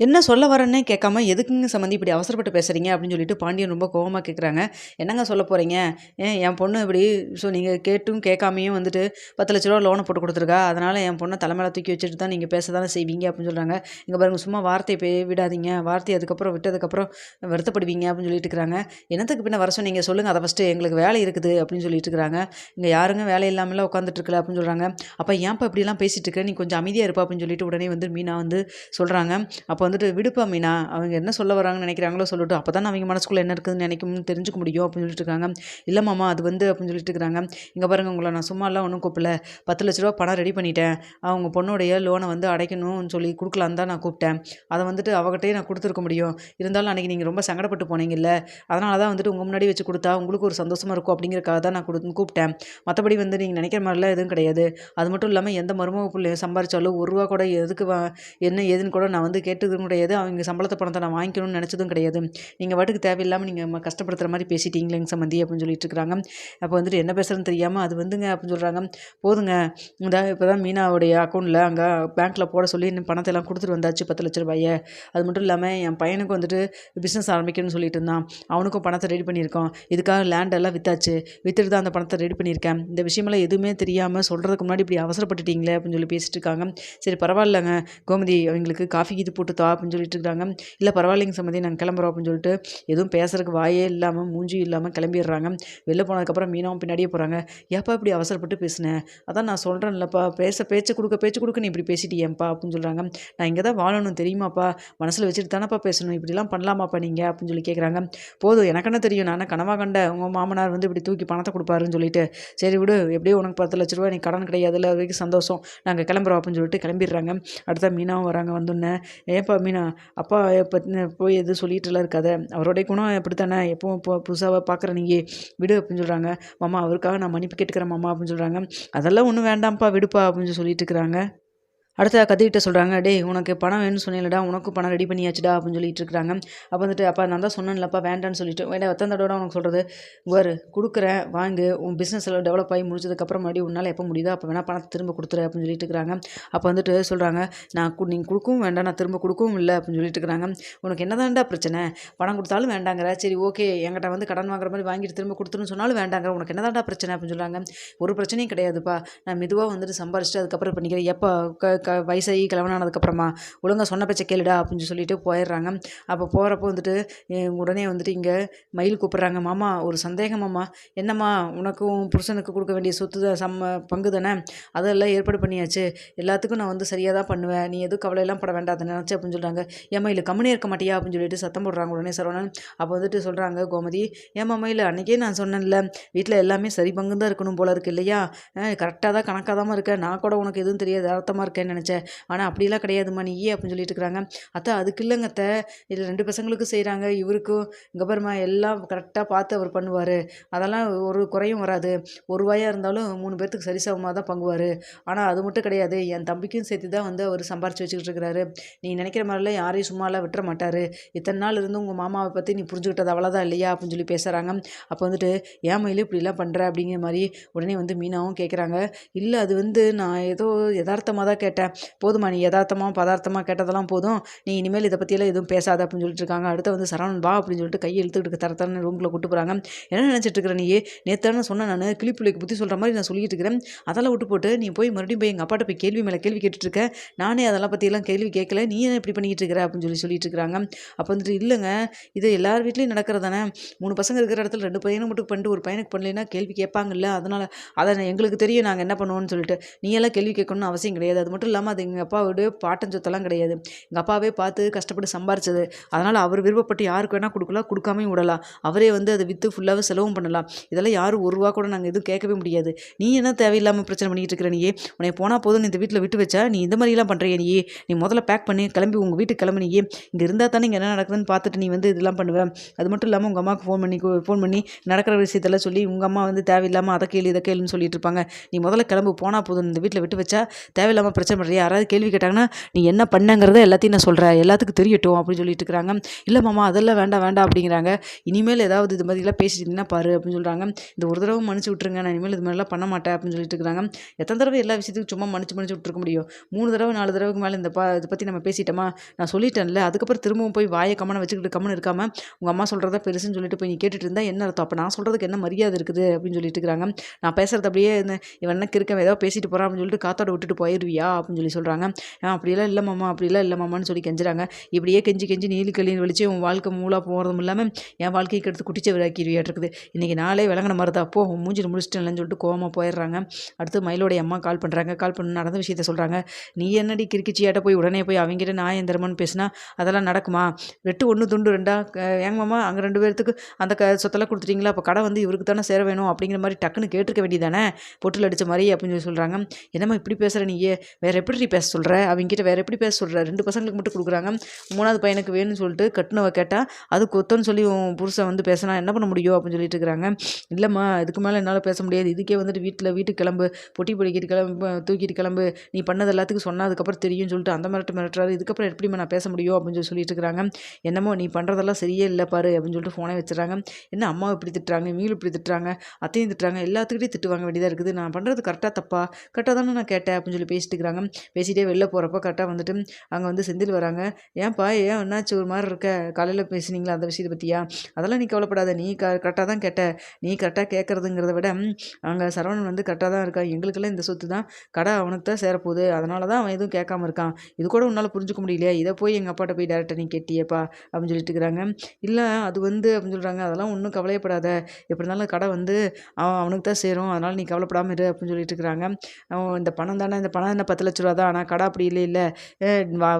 என்ன சொல்ல வரேன்னே கேட்காம எதுக்குங்க சம்மந்தி இப்படி அவசரப்பட்டு பேசுகிறீங்க அப்படின்னு சொல்லிட்டு பாண்டியன் ரொம்ப கோபமாக கேட்குறாங்க என்னங்க சொல்ல போகிறீங்க ஏன் என் பொண்ணு இப்படி ஸோ நீங்கள் கேட்டும் கேட்காமையும் வந்துட்டு பத்து லட்ச ரூபா லோனை போட்டு கொடுத்துருக்கா. அதனால் என் பொண்ணை தலைமையில தூக்கி வச்சுட்டு தான் நீங்கள் பேச தானே செய்வீங்க அப்படின்னு சொல்கிறாங்க இங்கே பாருங்க சும்மா வார்த்தை போய் விடாதீங்க. வார்த்தை அதுக்கப்புறம் விட்டதுக்கப்புறம் வருத்தப்படுவீங்க அப்படின்னு சொல்லிட்டு இருக்கிறாங்க என்னத்துக்கு பின்ன வர சொன்னீங்க? சொல்லுங்கள் அதை ஃபஸ்ட்டு எங்களுக்கு வேலை இருக்குது அப்படின்னு சொல்லிட்டு இருக்கிறாங்க இங்கே யாருங்க வேலை இல்லாமல் உட்காந்துட்டு இருக்கல அப்படின்னு சொல்கிறாங்க அப்போ ஏன்ப்பா இப்படிலாம் பேசிகிட்டு இருக்க? நீ கொஞ்சம் அமைதியாக இருப்பா அப்படின்னு சொல்லிட்டு உடனே வந்து மீனா வந்து சொல்கிறாங்க அப்போ வந்துட்டு விடுப்பா மீனா? அவங்க என்ன சொல்ல வராங்கன்னு நினைக்கிறாங்களோ சொல்லட்டும். அப்போ தான் அவங்க மனசுக்குள்ளே என்ன இருக்குதுன்னு நினைக்கும்னு தெரிஞ்சுக்க முடியும் அப்படின்னு சொல்லிட்டு இருக்காங்க. இல்லை மாமா அது வந்து அப்படின்னு சொல்லிட்டு இருக்காங்க. இங்கே பாருங்க உங்களை நான் சும்மாலாம் ஒன்றும் கூப்பிடல. பத்து லட்ச ரூபா பணம் ரெடி பண்ணிட்டேன். அவங்க பொண்ணுடைய லோனை வந்து அடைக்கணும்னு சொல்லி கொடுக்கலான்னு தான் நான் கூப்பிட்டேன். அதை வந்துட்டு அவகிட்டே நான் கொடுத்துருக்க முடியும். இருந்தாலும் அன்றைக்கி நீங்கள் ரொம்ப சங்கடப்பட்டு போனீங்கல்ல. அதனால தான் வந்துட்டு உங்கள் முன்னாடி வச்சு கொடுத்தா உங்களுக்கு ஒரு சந்தோஷமாக இருக்கும் அப்படிங்கிறக்காக தான் நான் கொடு கூப்பிட்டேன். மற்றபடி வந்து நீங்கள் நினைக்கிற மாதிரிலாம் எதுவும் கிடையாது. அது மட்டும் இல்லாமல் எந்த மருமக பிள்ளையும் சம்பாரிச்சாலும் ஒரு ரூபா கூட எதுக்கு வா என்ன ஏதுன்னு கூட நான் வந்து கேட்டு கேட்டதும் கிடையாது. அவங்க சம்பளத்தை பணத்தை நான் வாங்கிக்கணும்னு நினச்சதும் கிடையாது. நீங்கள் வாட்டுக்கு தேவையில்லாமல் நீங்கள் கஷ்டப்படுத்துகிற மாதிரி பேசிட்டீங்களேங்க சம்மந்தி அப்படின்னு சொல்லிட்டு இருக்கிறாங்க அப்போ வந்துட்டு என்ன பேசுகிறேன்னு தெரியாமல் அது வந்துங்க அப்படின்னு சொல்கிறாங்க போதுங்க. இந்த இப்போ தான் மீனாவுடைய அக்கௌண்ட்டில் அங்கே பேங்க்கில் போட சொல்லி இன்னும் பணத்தை எல்லாம் கொடுத்துட்டு வந்தாச்சு. பத்து லட்ச ரூபாயை. அது மட்டும் இல்லாமல் என் பையனுக்கு வந்துட்டு பிஸ்னஸ் ஆரம்பிக்கணும்னு சொல்லிட்டு இருந்தான். அவனுக்கும் பணத்தை ரெடி பண்ணியிருக்கோம் இதுக்காக லேண்ட் எல்லாம் வித்தாச்சு. வித்துட்டு தான் அந்த பணத்தை ரெடி பண்ணியிருக்கேன். இந்த விஷயமெல்லாம் எதுவுமே தெரியாமல் சொல்கிறதுக்கு முன்னாடி இப்படி அவசரப்பட்டுட்டீங்களே அப்படின்னு சொல்லி பேசிட்டு இருக்காங்க. சரி பரவாயில்லைங்க. கோமதி அவங்களுக்கு காஃபி இது போட்டு தா அப்படின்னு சொல்லிட்டு இருக்காங்க. இல்லை பரவாயில்லைங்க சம்மதி நாங்கள் கிளம்புறோம் அப்படின்னு சொல்லிட்டு எதுவும் பேசுறதுக்கு வாயே இல்லாமல் மூஞ்சியும் இல்லாமல் கிளம்பிடுறாங்க. வெளில போனதுக்கப்புறம் மீனாவும் பின்னாடியே போகிறாங்க ஏப்பா இப்படி அவசரப்பட்டு பேசினேன் அதான் நான் சொல்கிறேன்லப்பா பேச பேச்சு கொடுக்க பேச்சு கொடுக்க நீ இப்படி பேசிட்டியேப்பா அப்படின்னு சொல்கிறாங்க நான் இங்கே தான் வாழணும் தெரியுமாப்பா? மனசில் வச்சுட்டு தானேப்பா பேசணும். இப்படிலாம் பண்ணலாமாப்பா நீங்கள் அப்படின்னு சொல்லி கேட்குறாங்க போதும் எனக்கு என்ன தெரியும்? நான் கனவா கண்ட? உங்கள் மாமனார் வந்து இப்படி தூக்கி பணத்தை கொடுப்பாருன்னு சொல்லிட்டு. சரி விடு எப்படியோ உனக்கு பத்து லட்ச ரூபா நீ கடன் கிடையாது. அது வரைக்கும் சந்தோஷம். நாங்கள் கிளம்புறோம் அப்படின்னு சொல்லிட்டு கிளம்பிடுறாங்க. அடுத்த மீனாவும் வராங்க வந்தோடனே ஏப்பா அப்பா மீனா அப்பா பற்றி போய் எதுவும் சொல்லிட்டுலாம் இருக்காத. அவருடைய குணம் எப்படி தானே எப்பவும் இப்போ புதுசாக பார்க்குற நீங்கள் விடு அப்படின்னு சொல்கிறாங்க மாமா அவருக்காக நான் மன்னிப்பு கேட்டுக்கிறேன் மாமா அப்படின்னு சொல்கிறாங்க அதெல்லாம் ஒன்றும் வேண்டாம்ப்பா விடுப்பா அப்படின்னு சொல்லிட்டு இருக்கிறாங்க. அடுத்த கத்திக்கிட்ட சொல்கிறாங்க டே உனக்கு பணம் வேணும்னு சொன்னீங்களடா உனக்கும் பணம் ரெடி பண்ணியாச்சுடா அப்படின்னு சொல்லிட்டு இருக்காங்க அப்போ வந்துட்டு அப்பா நான் தான் சொன்னேன்லப்பா வேண்டான்னு சொல்லிட்டு. வேண்டாம் எத்தனை உனக்கு சொல்கிறது வேறு கொடுக்குறேன் வாங்கு உன் பிஸ்னஸ் எல்லாம் டெவலப் ஆகி முடிச்சதுக்கப்புறம் மறுபடியும் உன்னால் எப்போ முடியுதோ அப்போ வேணால் பணத்தை திரும்ப கொடுத்துரு அப்படின்னு சொல்லிட்டு இருக்கிறாங்க. அப்போ வந்துட்டு சொல்கிறாங்க நான் நீங்கள் கொடுக்கவும் வேண்டாம் நான் திரும்ப கொடுக்கவும் இல்லை அப்படின்னு சொல்லிட்டு இருக்கிறாங்க. உனக்கு என்ன தான்டா பிரச்சனை? பணம் கொடுத்தாலும் வேண்டாங்கிற. சரி ஓகே என்கிட்ட வந்து கடன் வாங்குற மாதிரி வாங்கிட்டு திரும்ப கொடுத்துருன்னு சொன்னாலும் வேண்டாங்கிற உனக்கு என்ன தான்டா பிரச்சனை? அப்படின்னு சொல்கிறாங்க ஒரு பிரச்சனையும் கிடையாதுப்பா. நான் மெதுவாக வந்துட்டு சம்பாரிச்சிட்டு அதுக்கப்புறம் பண்ணிக்கிறேன். எப்போ க வயசாகி கிழவனானதுக்கப்புறமா ஒழுங்காக சொன்ன பேச்சை கேளுடா அப்படின்னு சொல்லிட்டு போயிடுறாங்க. அப்போ போகிறப்போ வந்துட்டு உடனே வந்துட்டு இங்கே மயில் கூப்பிட்றாங்க. மாமா ஒரு சந்தேகம் மாமா. என்னம்மா உனக்கும் புருஷனுக்கு கொடுக்க வேண்டிய சொத்து தான் சம்ம பங்கு தானே? அதெல்லாம் ஏற்பாடு பண்ணியாச்சு. எல்லாத்துக்கும் நான் வந்து சரியாக தான் பண்ணுவேன். நீ எதுவும் கவலையெல்லாம் பட வேண்டாம். அதை நினச்சி அப்படின்னு சொல்கிறாங்க ஏமா இல்லை கம்முனே இருக்க மாட்டியா? அப்படின்னு சொல்லிட்டு சத்தம் போடுறாங்க உடனே சரவணன். அப்போ வந்துட்டு சொல்கிறாங்க கோமதி ஏமா மயில் அன்றைக்கே நான் சொன்னேன்ல வீட்டில் எல்லாமே சரி பங்கு தான் இருக்கணும் போல இருக்கு இல்லையா? கரெக்டாக தான் கணக்காக தான் இருக்கேன் நான் கூட உனக்கு எதுவும் தெரியாது. அர்த்தமாக இருக்கேன் நினச்சேன் ஆனால் அப்படிலாம் கிடையாதுமா நீ அப்படின்னு சொல்லிட்டு இருக்கிறாங்க. அத்தை அதுக்கு இல்லைங்க அத்தை. இதில் ரெண்டு பசங்களுக்கும் செய்கிறாங்க இவருக்கும். இங்கே பாருமா எல்லாம் கரெக்டாக பார்த்து அவர் பண்ணுவார். அதெல்லாம் ஒரு குறையும் வராது. ஒரு வாயாக இருந்தாலும் மூணு பேர்த்துக்கு சரிசமமாக தான் பங்குவார். ஆனால் அது மட்டும் கிடையாது. என் தம்பிக்கும் சேர்த்து தான் வந்து அவர் சம்பாரிச்சு வச்சுக்கிட்டு இருக்கிறாரு. நீ நினைக்கிற மாதிரிலாம் யாரையும் சும்மாலாம் விட்டுற மாட்டார். இத்தனை நாள் இருந்து உங்கள் மாமாவை பற்றி நீ புரிஞ்சுக்கிட்டது அவ்வளோதான் இல்லையா அப்படின்னு சொல்லி பேசுகிறாங்க அப்போ வந்துட்டு ஏன் மயிலும் இப்படிலாம் பண்ணுற அப்படிங்கிற மாதிரி உடனே வந்து மீனாவும் கேட்குறாங்க இல்லை அது வந்து நான் ஏதோ யதார்த்தமாக தான் கேட்டேன். போதுமா நீ யதார்த்தமாக பதார்த்தமாக கேட்டதெல்லாம் போதும். நீ இனிமேல் இதை பற்றியெல்லாம் எதுவும் பேசாத அப்படின்னு சொல்லிட்டு இருக்காங்க. அடுத்து வந்து சரவணன் வா அப்படின்னு சொல்லிட்டு கையை இழுத்துக்கிட்டு தர தரன்னு ரூமில் கூட்டு போகிறாங்க என்ன நினச்சிட்டு இருக்கிற நீ? நேற்று சொன்ன நான். கிளிப்பிள்ளைக்கு புத்தி சொல்கிற மாதிரி நான் சொல்லிட்டு இருக்கிறேன். அதெல்லாம் விட்டு போட்டு நீ போய் மறுபடியும் போய் எங்கள் அப்பாட்ட போய் கேள்வி மேலே கேள்வி கேட்டுட்டு நானே அதெல்லாம் பற்றியெல்லாம் கேள்வி கேட்கல. நீ என்ன இப்படி பண்ணிக்கிட்டு இருக்கிற? அப்படின்னு சொல்லி சொல்லிட்டு இருக்கிறாங்க அப்போ வந்துட்டு இல்லைங்க. இது எல்லார் வீட்லேயும் நடக்கிறதானே மூணு பசங்க இருக்கிற இடத்துல ரெண்டு பையனை மட்டும் பண்ணிட்டு ஒரு பையனுக்கு பண்ணலைன்னா கேள்வி கேட்பாங்கல்ல. அதனால் அதை எங்களுக்கு தெரியும். நாங்கள் என்ன பண்ணுவோம்னு சொல்லிட்டு. நீ எல்லாம் கேள்வி கேட்கணும்னு அவசியம் கிடையாது. அது மட்டும் இல்லாமல் அது எங்கள் அப்பாவோட பாட்டன் சொத்தெல்லாம் கிடையாது. எங்கள் அப்பாவே பார்த்து கஷ்டப்பட்டு சம்பாரிச்சது. அதனால் அவர் விருப்பப்பட்டு யாருக்கு வேணால் கொடுக்கலாம் கொடுக்காமையும் விடலாம். அவரே வந்து அதை விற்று ஃபுல்லாகவே செலவும் பண்ணலாம். இதெல்லாம் யாரும் ஒரு ரூபா கூட நாங்கள் எதுவும் கேட்கவே முடியாது. நீ என்ன தேவையில்லாமல் பிரச்சனை பண்ணிகிட்டு இருக்கிற நீயே? உன்னை போனால் போதும் இந்த வீட்டில் விட்டு வச்சா நீ இந்த மாதிரிலாம் பண்ணுறிய நீ நீ முதல்ல பேக் பண்ணி கிளம்பி உங்கள் வீட்டுக்கு கிளம்பி இங்கே இருந்தால் தானே இங்கே என்ன நடக்குதுன்னு பார்த்துட்டு நீ வந்து இதெல்லாம் பண்ணுவேன் அது மட்டும் இல்லாமல் உங்கள் அம்மாவுக்கு ஃபோன் பண்ணி ஃபோன் பண்ணி நடக்கிற விஷயத்தெல்லாம் சொல்லி உங்கள் அம்மா வந்து தேவையில்லாமல் அதை கேள்வி இதை கேளுன்னு சொல்லிட்டு இருப்பாங்க. நீ முதல்ல கிளம்பு போனால் போதும் இந்த வீட்டில் விட்டு வச்சா தேவையில்லாமல் பிரச்சனை பண்ணுறது யாராவது கேள்வி கேட்டாங்கன்னா நீ என்ன பண்ணங்கிறத எல்லாத்தையும் நான் சொல்கிறேன் எல்லாத்துக்கும் தெரியட்டும் அப்படின்னு சொல்லிட்டு இருக்கிறாங்க. இல்லை மாமா அதெல்லாம் வேண்டாம் வேண்டாம் அப்படிங்கிறாங்க. இனிமேல் ஏதாவது இது மாதிரிலாம் பேசிட்டீங்கன்னா பாரு அப்படின்னு சொல்கிறாங்க இந்த ஒரு தடவை மன்னிச்சு விட்ருங்க நான் இனிமேல் இது மாதிரிலாம் பண்ண மாட்டேன் அப்படின்னு சொல்லிட்டு இருக்கிறாங்க. எத்தனை தடவை எல்லா விஷயத்துக்கும் சும்மா மன்னிச்சு மன்னிச்சு விட்டுருக்க முடியும்? மூணு தடவை நாலு தடவைக்கு மேலே இந்த பா இதை பற்றி நம்ம பேசிட்டோமா? நான் சொல்லிட்டேன்ல. அதுக்கப்புறம் திரும்பவும் போய் வாயை கம்மனை வச்சுக்கிட்டு கம்மன் இருக்காமல் உங்கள் அம்மா சொல்கிறத பெருசுன்னு சொல்லிட்டு போய் நீ கேட்டுட்டு இருந்தால் என்ன அர்த்தம்? அப்போ நான் சொல்கிறதுக்கு என்ன மரியாதை இருக்குது? அப்படின்னு சொல்லிட்டு இருக்கிறாங்க. நான் பேசுகிறது அப்படியே இவன் என்ன கிருக்கம் ஏதோ பேசிட்டு போகிறான் அப்படின்னு சொல்லிட்டு காத்தோட விட்டுட்டு போயிடுவியா அப்படின்னு சொல்லி சொல்கிறாங்க அப்படிலாம் இல்லை மாமா அப்படிலாம் இல்லை மாமான்னு சொல்லி கெஞ்சுறாங்க. இப்படியே கெஞ்சி கெஞ்சி நீலி கல்லின்னு வலிச்சு உன் வாழ்க்கை மூலாக போகிறதும் இல்லாமல் என் வாழ்க்கைக்கு எடுத்து குட்டிச்சவராக்கிடுவியா இருக்குது. இன்றைக்கி நாளே விளங்கின மாதிரி தான். அப்போ மூஞ்சில் முடிச்சிட்டேன்லன்னு சொல்லிட்டு கோவமாக போயிடுறாங்க. அடுத்து மயிலோடைய அம்மா கால் பண்ணுறாங்க கால் பண்ணி நடந்த விஷயத்த சொல்கிறாங்க நீ என்னடி கிரிக்கிச்சியாட்ட போய் உடனே போய் அவங்ககிட்ட நான் எந்திரமான்னு பேசினா அதெல்லாம் நடக்குமா? வெட்டு ஒன்று துண்டு ரெண்டா? ஏங்க மாமா அங்கே ரெண்டு பேர்த்துக்கு அந்த க சொத்தெல்லாம் கொடுத்துட்டீங்களா? அப்போ கடை வந்து இவருக்கு தானே சேர வேணும் அப்படிங்கிற மாதிரி டக்குன்னு கேட்டிருக்க வேண்டியதானே பொட்டில் அடித்த மாதிரி அப்படின்னு சொல்லி சொல்கிறாங்க என்னம்மா இப்படி பேசுகிற நீயே? வேறு எப்படி பேச சொல்கிற அவங்ககிட்ட வேறு எப்படி பேச சொல்கிற ரெண்டு பசங்களுக்கு மட்டும் கொடுக்குறாங்க. மூணாவது பையனுக்கு வேணும்னு சொல்லிட்டு கட்டினவ கேட்டால் அது கொத்தன்னு சொல்லி உன் புருஷன் வந்து பேசினா என்ன பண்ண முடியும்? அப்படின்னு சொல்லிட்டு இருக்கிறாங்க. இல்லைம்மா இதுக்கு மேலே என்னால் பேச முடியாது. இதுக்கே வந்துட்டு வீட்டில் வீட்டுக்கு கிளம்பு. பொட்டி பிடிக்கிட்டு கிளம்பு தூக்கிட்டு கிளம்பு. நீ பண்ணது எல்லாத்துக்கும் சொன்னால் அதுக்கப்புறம் தெரியும்னு சொல்லிட்டு அந்த மிரட்டு மிரட்டுறாரு. இதுக்கப்புறம் எப்படிமா நான் பேச முடியும்? அப்படின்னு சொல்லி சொல்லிட்டு இருக்கிறாங்க. என்னமோ நீ பண்ணுறதெல்லாம் சரியே இல்லை பாரு அப்படின்னு சொல்லிட்டு ஃபோனை வச்சுறாங்க. என்ன அம்மா இப்படி திட்டுறாங்க? மீள் இப்படி திட்டுறாங்க? அத்தையும் திட்டுறாங்க? எல்லாத்துக்கிட்டையும் திட்டு வாங்க வேண்டியதாக இருக்குது. நான் பண்ணுறது கரெக்டாக தப்பா? கரெக்டாக தானே நான் கேட்டேன் அப்படின்னு சொல்லி பேசிட்டு இருக்கிறாங்க. பேசிகிட்டே வெளில போகிறப்ப கரெக்டாக வந்துட்டு அங்கே வந்து செந்தில் வராங்க. ஏன்ப்பா ஏன் என்னாச்சு? ஒரு மாதிரி இருக்க. காலையில் பேசுனீங்களா அந்த விஷயத்தை பற்றியா அதெல்லாம் நீ கவலைப்படாத. நீ க கரெக்டாக தான் கேட்ட. நீ கரெக்டாக கேட்குறதுங்கிறத விட அங்கே சரவணன் வந்து கரெக்டாக தான் இருக்கா? எங்களுக்கெல்லாம் இந்த சொத்து தான். கடை அவனுக்கு தான் சேரப்போகுது. அதனால தான் அவன் எதுவும் கேட்காம இருக்கான். இது கூட உன்னால் புரிஞ்சுக்க முடியலையா. இதை போய் எங்கள் அப்பாட்ட போய் டேரெக்டாக நீ கேட்டியப்பா? அப்படின்னு சொல்லிட்டு இருக்கிறாங்க. இல்லை அது வந்து அப்படின்னு சொல்கிறாங்க அதெல்லாம் ஒன்றும் கவலையப்படாத. எப்படி இருந்தாலும் கடை வந்து அவன் அவனுக்கு தான் சேரும். அதனால் நீ கவலைப்படாமல் இரு அப்படின்னு சொல்லிட்டு இருக்கிறாங்க. அவன் இந்த பணம் தானே இந்த பணம் என்ன பத்து லட்ச ரூபா தான் ஆனால் கடை அப்படி இல்லை இல்லை.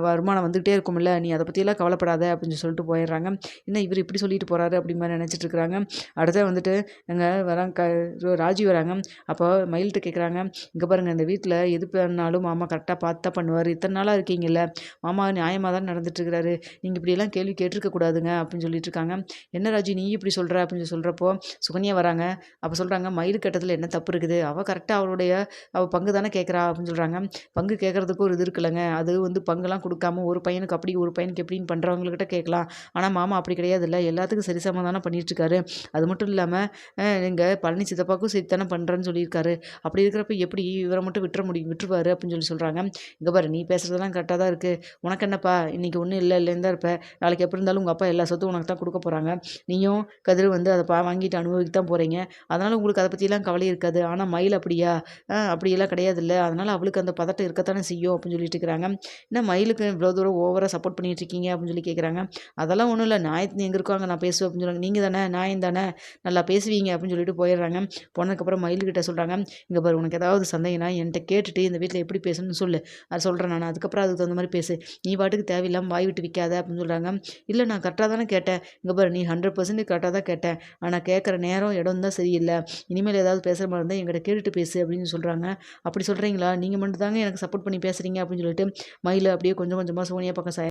வருமானம் வந்துகிட்டே இருக்கும்ல நீ அதை பற்றியெல்லாம் கவலைப்படாத அப்படின்னு சொல்லிட்டு போயிடுறாங்க. என்ன இவர் இப்படி சொல்லிட்டு போகிறாரு அப்படி மாதிரி நினச்சிட்டு இருக்கிறாங்க அடுத்த வந்துட்டு அங்கே வராங்க க ராஜி வராங்க. அப்போ மயில்கிட்ட கேட்குறாங்க இங்கே பாருங்கள் இந்த வீட்டில் எது பண்ணாலும் மாமா கரெக்டாக பார்த்து தான் பண்ணுவார். இத்தனை நாளாக இருக்கீங்கல்ல மாமா நியாயமாக தான் நடந்துட்டுருக்கிறாரு நீங்கள் இப்படியெல்லாம் கேள்வி கேட்டிருக்க கூடாதுங்க அப்படின்னு சொல்லிட்டு இருக்காங்க. என்ன ராஜி நீ இப்படி சொல்கிற அப்படின்னு சொல்கிறப்போ சுகன்யா வராங்க. அப்போ சொல்கிறாங்க மயில் கட்டத்தில் என்ன தப்பு இருக்குது? அவள் கரெக்டாக அவளுடைய அவள் பங்கு தானே கேட்குறா அப்படின்னு சொல்கிறாங்க பங்கு கேட்குறதுக்கு ஒரு இது இருக்குல்லங்க. அது வந்து பங்குலாம் கொடுக்காம ஒரு பையனுக்கு அப்படி ஒரு பையனுக்கு எப்படின்னு பண்ணுறவங்கக்கிட்ட கேட்கலாம். ஆனால் மாமா அப்படி கிடையாது இல்லை எல்லாத்துக்கும் சரி தானே பண்ணிகிட்ருக்காரு அது மட்டும் இல்லாமல் எங்கள் பழனி சித்தப்பாவுக்கும் சரி தானே பண்ணுறேன்னு சொல்லியிருக்காரு. அப்படி இருக்கிறப்ப எப்படி இவரை மட்டும் விட்டுற முடியும்? விட்டுருவாரு அப்படின்னு சொல்லி சொல்கிறாங்க இங்கே பாரு நீ பேசுகிறதெல்லாம் கரெக்டாக தான் இருக்குது உனக்கு என்னப்பா? இன்றைக்கி ஒன்றும் இல்லை இல்லைன்னு தான் இருப்ப. நாளைக்கு எப்படி இருந்தாலும் உங்கள் அப்பா எல்லா சொத்தும் உனக்கு தான் கொடுக்க போகிறாங்க நீயும் கதிர் வந்து அதை பா வாங்கிட்டு அனுபவிக்க தான் போகிறீங்க அதனால் உங்களுக்கு அதை பற்றிலாம் கவலை இருக்காது. ஆனால் மயில் அப்படியா? அப்படியெல்லாம் கிடையாது இல்லை அதனால் அவளுக்கு அந்த பதட்டம் இருக்கத்தானே செய்யும் அப்படின்னு சொல்லிட்டு இருக்கிறாங்க. என்ன மயிலுக்கு இவ்வளோ தூரம் ஓவராக சப்போர்ட் பண்ணிட்டு இருக்கீங்க அப்படின்னு சொல்லி கேட்குறாங்க அதெல்லாம் ஒன்றும் இல்லை நாயத்து எங்கே இருக்கோ அங்கே நான் பேசுவேன் அப்படின்னு சொல்லுவாங்க நீங்கள் தானே நான் தானே நல்லா பேசுவீங்க அப்படின்னு சொல்லிட்டு போயிடுறாங்க. போனதுக்கப்புறம் மயில்கிட்ட சொல்கிறாங்க இங்கே பாரு உனக்கு ஏதாவது சந்தேகம்னா என்கிட்ட கேட்டுட்டு இந்த வீட்டில் எப்படி பேசணும்னு சொல்லு. அது சொல்கிறேன் நான். அதுக்கப்புறம் அதுக்கு தகுந்த மாதிரி பேசு. நீ பாட்டுக்கு தேவையில்லாமல் வாய் விட்டு விற்காத அப்படின்னு சொல்கிறாங்க இல்லை நான் கரெக்டாக தானே கேட்டேன். இங்கே பாரு நீ ஹண்ட்ரட் பர்சன்ட் கரெக்டாக தான் கேட்டேன். ஆனால் கேட்குற நேரம் இடம் தான் சரியில்லை. இனிமேல் ஏதாவது பேசுகிற மாதிரி இருந்தால் எங்கிட்ட கேட்டுட்டு பேசு அப்படின்னு சொல்கிறாங்க அப்படி சொல்கிறீங்களா நீங்கள் மட்டும் தாங்க எனக்கு சப்போர்ட் பண்ணி பேசுகிறீங்க அப்படின்னு சொல்லிட்டு மயில் அப்படியே கொஞ்சம் கொஞ்சமாக சோனியா பக்கம்